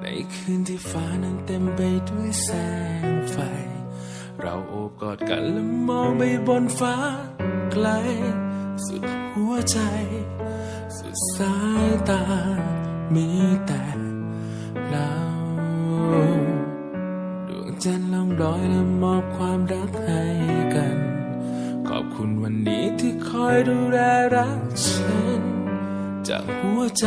ในคืนที่ฟ้านั้นเต็มไปด้วยแสงไฟ เราโอบกอดกันและมองไปบนฟ้าไกล สุดหัวใจ สุดสายตา มีแต่เราดวงจันทร์ล่องลอยและมอบความรักให้กัน ขอบคุณวันนี้ที่คอยดูแลรักฉัน จากหัวใจ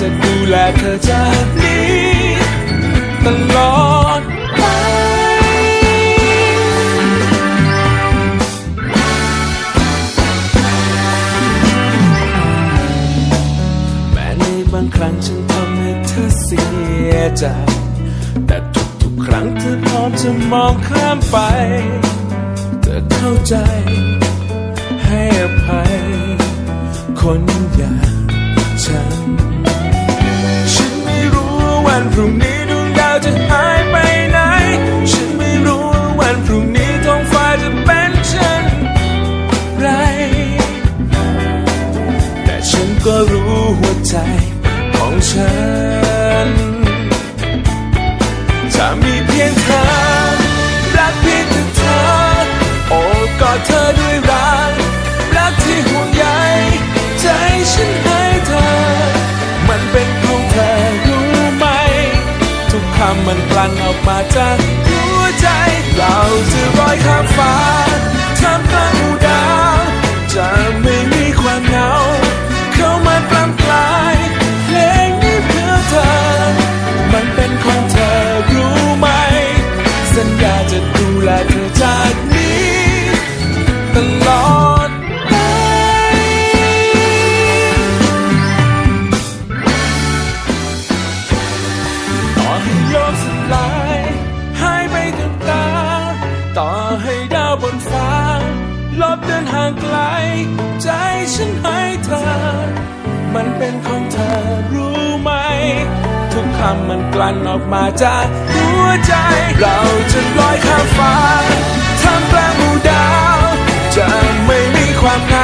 จะดูแลเธอจากนี้ตลอดไปแม้ในบางครั้งฉันทำให้เธอเสียใจ แต่ทุกๆครั้งเธอพร้อมจะมองข้ามไป เธอเข้าใจให้อภัยคน ว่าวันพรุ่งนี้ดวงดาวจะหาำมันกลั่นออกมาจากหัวใจ เราจะลอยข้ามฟ้าท่ามกลาง ต่อให้โลกสลายหายไปกับตา ต่อให้ดาวบนฟ้า ลบเดินห่างไกล ใจฉันให้เธอ มันเป็นของเธอรู้ไหม ทุกคำมันกลั่นออกมาจากหัวใจ เราจะลอยข้ามฟ้าท่ามกลางหมู่ดาว จะไม่มีความเหงา